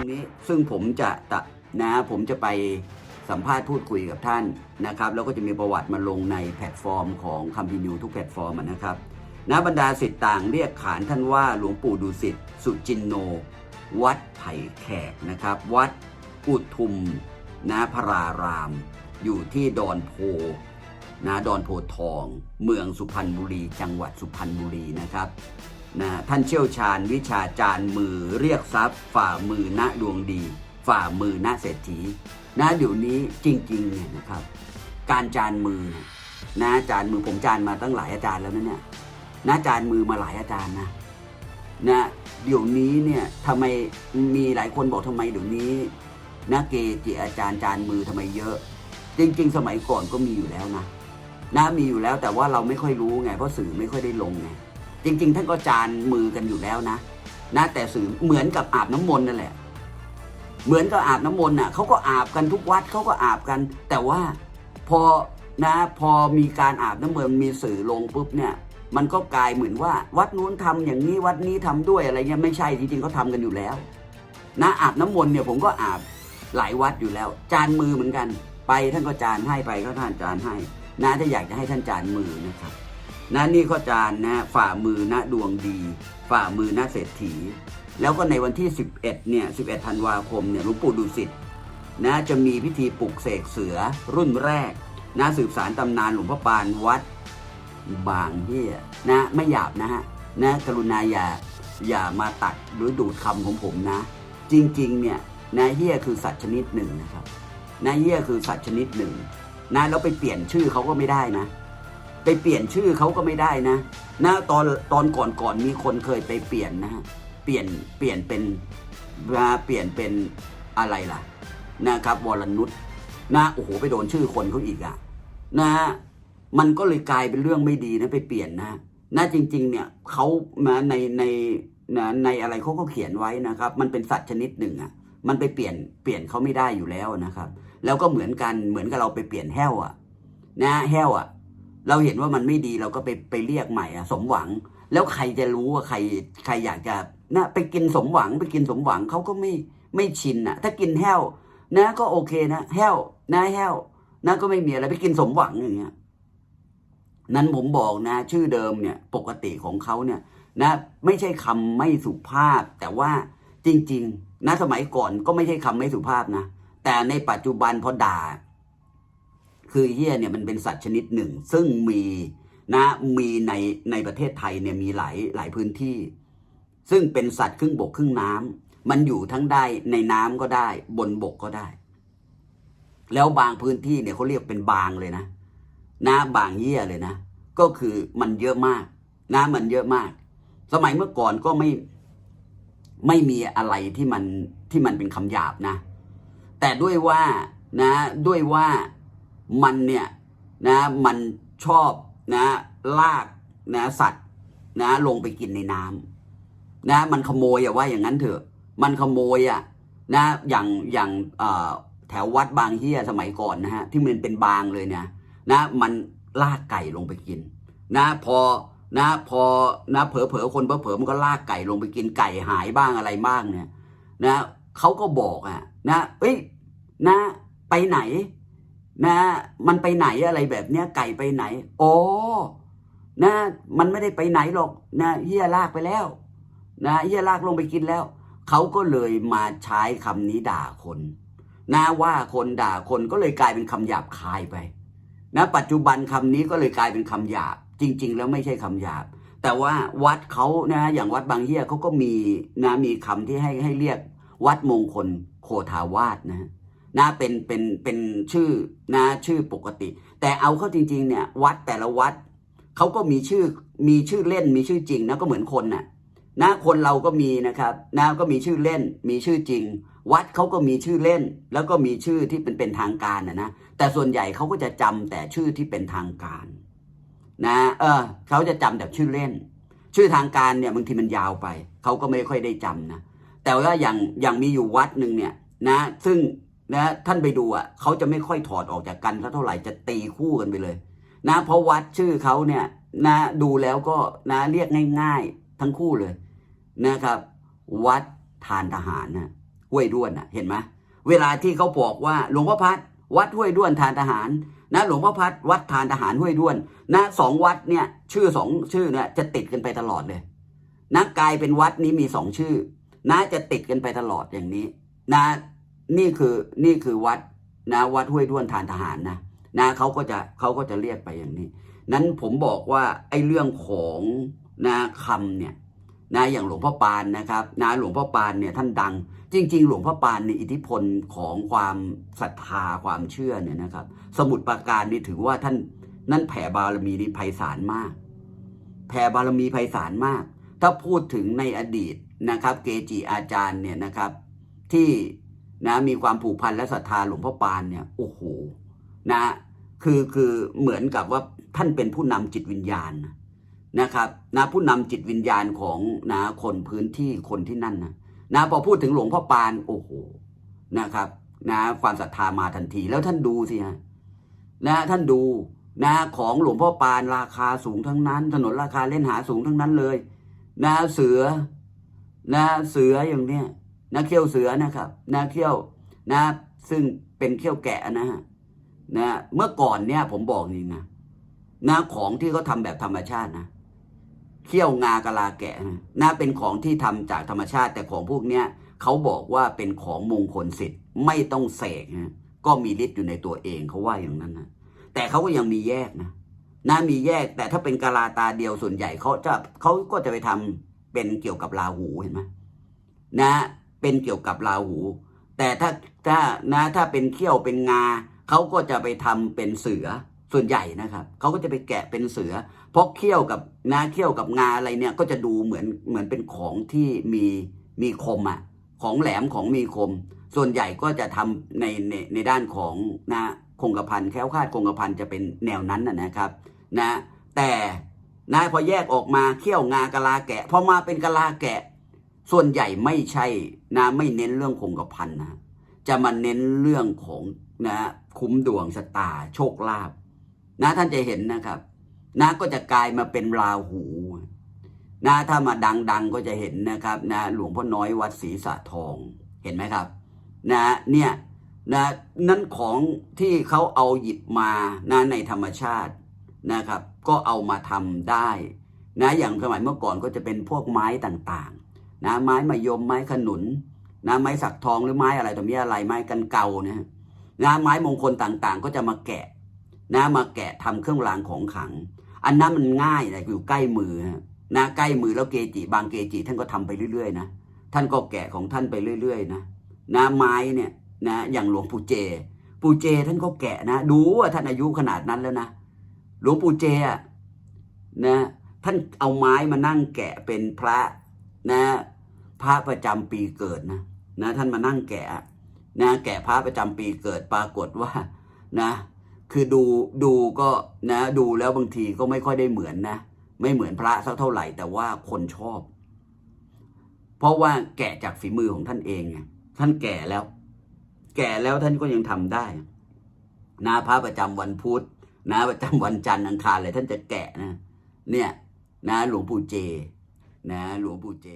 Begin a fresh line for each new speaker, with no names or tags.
รงนี้ ซึ่งผมจะตะนะผมจะไปสัมภาษณ์พูดคุยกับท่านนะครับแล้วก็จะมีประวัติมาลงในแพลตฟอร์มของคัมพีนิวทุกแพลตฟอร์มนะครับนะบรรดาสิทธิ์ต่างเรียกขานท่านว่าหลวงปู่ดุสิตสุจินโน วัดไผ่แขกนะครับ วัดอุทุมนะพราราม อยู่ที่ดอนโพนะดอนโพทอง เมืองสุพรรณบุรี จังหวัดสุพรรณบุรีนะครับ นะท่านเชี่ยวชาญวิชาจารมือเรียกทรัพย์ ฝ่ามือณดวงดี ฝ่ามือณเศรษฐีนะเดี๋ยวนี้จริงๆเนี่ยนะครับ การจานมือนะจานมือผมจานมาตั้งหลายอาจารย์แล้วนะเนี่ยนะจานมือมาหลายอาจารย์นะนะเดี๋ยวนี้เนี่ยทำไมมีหลายคนบอกทำไมเดี๋ยวนี้นะเกจิอาจารย์จานมือทำไมเยอะ จริง ๆ สมัยก่อนก็มีอยู่แล้วนะนะมีอยู่แล้วแต่ว่าเราไม่ค่อยรู้ไงเพราะสื่อไม่ค่อยได้ลงไง จริง ๆ ท่านก็จานมือกันอยู่แล้วนะนะแต่สื่อเหมือนกับอาบน้ำมนต์นั่นแหละ เหมือนกับอาบน้ำมนต์น่ะเขาก็อาบกันทุกวัดเขาก็อาบกัน แต่ว่าพอนะพอมีการอาบน้ำมนต์มีสื่อลงปุ๊บเนี่ย มันก็กลายเหมือนว่า วัดนู้นทำอย่างนี้วัดนี้ทำด้วยอะไรเงี้ยไม่ใช่จริงๆเขาทำกันอยู่แล้ว นะอาบน้ำมนต์เนี่ยผมก็อาบหลายวัดอยู่แล้ว จานมือเหมือนกัน ไปท่านก็จานให้ไปก็ท่านจานให้ นะถ้าอยากจะให้ท่านจานมือนะครับ นะนี่ก็จานนะฝ่ามือนะดวงดี ฝ่ามือนะเศรษฐี แล้วก็ในวันที่ 11เนี่ย11ธันวาคมเนี่ยหลวงปู่ดุสิตนะจะมีพิธีปลุกเสกเสือรุ่นแรกนะสืบสารตำนานหลวงพ่อปานวัด บางเฮียนะไม่หยาบนะฮะนะกรุณาอย่าอย่ามาตัดหรือดูดคำของผมนะ จริงๆเนี่ยนะเฮียคือสัตว์ชนิดหนึ่งนะครับนะเฮียคือสัตว์ชนิดหนึ่งนะแล้วไปเปลี่ยนชื่อเขาก็ไม่ได้นะ ไปเปลี่ยนชื่อเขาก็ไม่ได้นะนะตอนตอนก่อนก่อนมีคนเคยไปเปลี่ยนนะเปลี่ยนเปลี่ยนเป็นมาเปลี่ยนเป็นอะไรล่ะ นะครับวรนุชนะโอ้โหไปโดนชื่อคนเขาอีกอะนะฮะมันก็เลยกลายเป็นเรื่องไม่ดีนะไปเปลี่ยนนะนะจริง ๆ เนี่ยเขามาในในนะในอะไรเขาก็เขียนไว้นะครับ มันเป็นสัตว์ชนิดหนึ่งอะมันไปเปลี่ยนเปลี่ยนเขาไม่ได้อยู่แล้วนะครับ แล้วก็เหมือนกันเหมือนกับเราไปเปลี่ยนแห้วอะนะแห้วอะ เราเห็นว่ามันไม่ดีเราก็ไปไปเรียกใหม่อะสมหวัง แล้วใครจะรู้ว่าใครใครอยากจะนะไปกินสมหวังไปกินสมหวังเขาก็ไม่ไม่ชินอะถ้ากินแห้ว นะก็โอเคนะแห้วนะแห้วนะก็ไม่มีอะไรไปกินสมหวังอย่างเงี้ยนั้นผมบอกนะ ชื่อเดิมเนี่ย ปกติของเขาเนี่ยนะ ไม่ใช่คำไม่สุภาพ แต่ว่าจริง ๆ นะสมัยก่อนก็ไม่ใช่คำไม่สุภาพนะ แต่ในปัจจุบันพอด่า คือเฮียเนี่ยมันเป็นสัตว์ชนิดหนึ่ง ซึ่งมีนะมีในในประเทศไทยเนี่ยมีหลายหลายพื้นที่ ซึ่งเป็นสัตว์ครึ่งบกครึ่งน้ำมันอยู่ทั้งได้ในน้ำก็ได้ บนบกก็ได้ แล้วบางพื้นที่เนี่ยเขาเรียกเป็นบางเลยนะนะบางเยี่ยเลยนะ ก็คือมันเยอะมากนะมันเยอะมาก สมัยเมื่อก่อนก็ไม่ไม่มีอะไรที่มันที่มันเป็นคำหยาบนะ แต่ด้วยว่านะด้วยว่า มันเนี่ยนะมันชอบนะลากนะสัตว์นะลงไปกินในน้ำนะมันขโมยอะว่าอย่างนั้นเถอะ มันขโมยอะนะอย่างอย่างแถววัดบางเฮียสมัยก่อนนะฮะที่มันเป็นบางเลยเนี่ยนะมันลากไก่ลงไปกิน นะพอนะพอนะเผลอเผลอๆคนเผลอเผลอๆมันก็ลากไก่ลงไปกินไก่หายบ้างอะไรบ้างเนี่ยนะเขาก็บอกอะนะเอ้ยนะไปไหน นะมันไปไหนอะไรแบบเนี้ยไก่ไปไหน โอ้นะมันไม่ได้ไปไหนหรอกนะเฮียลากไปแล้วนะเฮียลากลงไปกินแล้ว เขาก็เลยมาใช้คำนี้ด่าคนนะว่าคนด่าคนก็เลยกลายเป็นคำหยาบคายไปนะปัจจุบันคำนี้ก็เลยกลายเป็นคำหยาบ จริง ๆ แล้วไม่ใช่คำหยาบ แต่ว่าวัดเขานะอย่างวัดบางเฮียเขาก็มีนะมีคำที่ให้ให้เรียกวัดมงคลโคทาวาสนะฮะ นะเป็นเป็นเป็นชื่อนะชื่อปกติ แต่เอาเข้าจริง ๆ เนี่ย วัดแต่ละวัดเขาก็มีชื่อมีชื่อเล่นมีชื่อจริงนะก็เหมือนคนน่ะนะคนเราก็มีนะครับนะก็มีชื่อเล่น มีชื่อจริง วัดเขาก็มีชื่อเล่น แล้วก็มีชื่อที่เป็นเป็นทางการนะนะแต่ส่วนใหญ่เขาก็จะจำแต่ชื่อที่เป็นทางการนะเออเขาจะจำแต่ชื่อเล่น ชื่อทางการเนี่ยบางทีมันยาวไปเขาก็ไม่ค่อยได้จำนะแต่ว่าอย่างอย่างมีอยู่วัดหนึ่งเนี่ยนะซึ่ง นะท่านไปดูอะเขาจะไม่ค่อยถอดออกจากกันเท่าไหร่จะตีคู่กันไปเลย นะ เพราะวัดชื่อเขาเนี่ยนะดูแล้วก็นะเรียกง่ายๆ ทั้งคู่เลยนะครับ วัดทานทหารนะห้วยด้วนน่ะเห็นไหมเวลาที่เขาบอกว่าหลวงพ่อพัดวัดห้วยด้วนทานทหารนะหลวงพ่อพัดวัดทานทหารห้วยด้วนนะสองวัดเนี่ยชื่อสองชื่อเนี่ยจะติดกันไปตลอดเลยนะกลายเป็นวัดนี้มีสองชื่อนะจะติดกันไปตลอดอย่างนี้ นะ นี่คือนี่คือวัดนะวัดห้วยด้วนทานทหารนะนะเขาก็จะเขาก็จะเรียกไปอย่างนี้ นั้นผมบอกว่าไอ้เรื่องของนะคำเนี่ยนะอย่างหลวงพ่อปานนะครับนะหลวงพ่อปานเนี่ยท่านดัง จริง ๆ หลวงพ่อปานในอิทธิพลของความศรัทธาความเชื่อเนี่ยนะครับ สมุดปราการนี่ถือว่าท่านนั่นแผ่บารมีนี่ไพศาลมาก แผ่บารมีไพศาลมาก ถ้าพูดถึงในอดีตนะครับ เกจิอาจารย์เนี่ยนะครับ ที่ นะมีความผูกพันและศรัทธาหลวงพ่อปานเนี่ยโอ้โหนะคือคือเหมือนกับว่าท่านเป็นผู้นำจิตวิญญาณนะครับนะผู้นำจิตวิญญาณของนะคนพื้นที่คนที่นั่นนะนะพอพูดถึงหลวงพ่อปานโอ้โหนะครับนะความศรัทธามาทันทีแล้วท่านดูสิฮะนะท่านดูนะของหลวงพ่อปานราคาสูงทั้งนั้น ถนนราคาเล่นหาสูงทั้งนั้นเลย นะเสือนะเสืออย่างเนี้ย นะเขี้ยวเสือนะครับนะเขี้ยวนะ ซึ่งเป็นเขี้ยวแกะนะฮะนะเมื่อก่อนเนี่ยผมบอกนี่นะนะของที่เขาทาแบบธรรมชาตินะเขี้ยวงากะลาแกะนะนะเป็นของที่ทำจากธรรมชาติ แต่ของพวกเนี้ยเขาบอกว่าเป็นของมงคลสิทธิ์ไม่ต้องเสกนะก็มีฤทธิ์อยู่ในตัวเองเขาว่าอย่างนั้นนะแต่เขาก็ยังมีแยกนะนะมีแยกแต่ถ้าเป็นกะลาตาเดียวส่วนใหญ่เขาจะเขาก็จะไปทำเป็นเกี่ยวกับราหูเห็นไหมนะ เป็นเกี่ยวกับราหู แต่ถ้าถ้านะถ้าเป็นเขี้ยวเป็นงาเขาก็จะไปทำเป็นเสือส่วนใหญ่นะครับเขาก็จะไปแกะเป็นเสือเพราะเขี้ยวกับนะเขี้ยวกับงาอะไรเนี่ยก็จะดูเหมือนเหมือนเป็นของที่มีมีคมอะของแหลมของมีคม ส่วนใหญ่ก็จะทำในในในด้านของนะคงกระพันแค้วคาดคงกระพันจะเป็นแนวนั้นนะนะครับนะแต่นะพอแยกออกมาเขี้ยวงากะลาแกะพอมาเป็นกะลาแกะ ส่วนใหญ่ไม่ใช่นะไม่เน้นเรื่องคงกระพันนะจะมาเน้นเรื่องของนะคุ้มดวงชะตาโชคลาภนะท่านจะเห็นนะครับ นะก็จะกลายมาเป็นราหูนะถ้ามาดัง ๆก็จะเห็นนะครับ นะหลวงพ่อน้อยวัดศรีสะทองเห็นไหมครับ นะเนี่ยนะนั่นของที่เขาเอาหยิบมานะในธรรมชาตินะครับ ก็เอามาทำได้ นะอย่างสมัยเมื่อก่อนก็จะเป็นพวกไม้ต่างๆ นะไม้มะยมไม้ขนุนนะไม้สักทองหรือไม้อะไรต่อมีอะไรไม้กันเก่านะฮะนะไม้มงคลต่างๆ ก็จะมาแกะนะมาแกะทำเครื่องรางของขลัง อันนั้นมันง่ายนะอยู่ใกล้มือนะใกล้มือแล้วเกจิ บางเกจิ ท่านก็ทำไปเรื่อยๆนะท่านก็แกะของท่านไปเรื่อยๆนะนะไม้เนี่ยนะอย่างหลวงปู่เจ ปู่เจท่านก็แกะนะ ดูว่าท่านอายุขนาดนั้นแล้วนะหลวงปู่เจนะท่านเอาไม้มานั่งแกะเป็นพระ นะพระประจำปีเกิดนะนะท่านมานั่งแกะนะแกะพระประจำปีเกิดปรากฏว่านะ คือดูดูก็นะดูแล้วบางทีก็ไม่ค่อยได้เหมือนนะ ไม่เหมือนพระสักเท่าไหร่ แต่ว่าคนชอบ เพราะว่าแกะจากฝีมือของท่านเองไงท่านแก่แล้ว แก่แล้วท่านก็ยังทำได้นะพระประจำวันพุธนะประจำวันจันทร์อังคารเลยท่านจะแกะนะ เนี่ย นะหลวงปู่เจ นะหลวงปู่เจ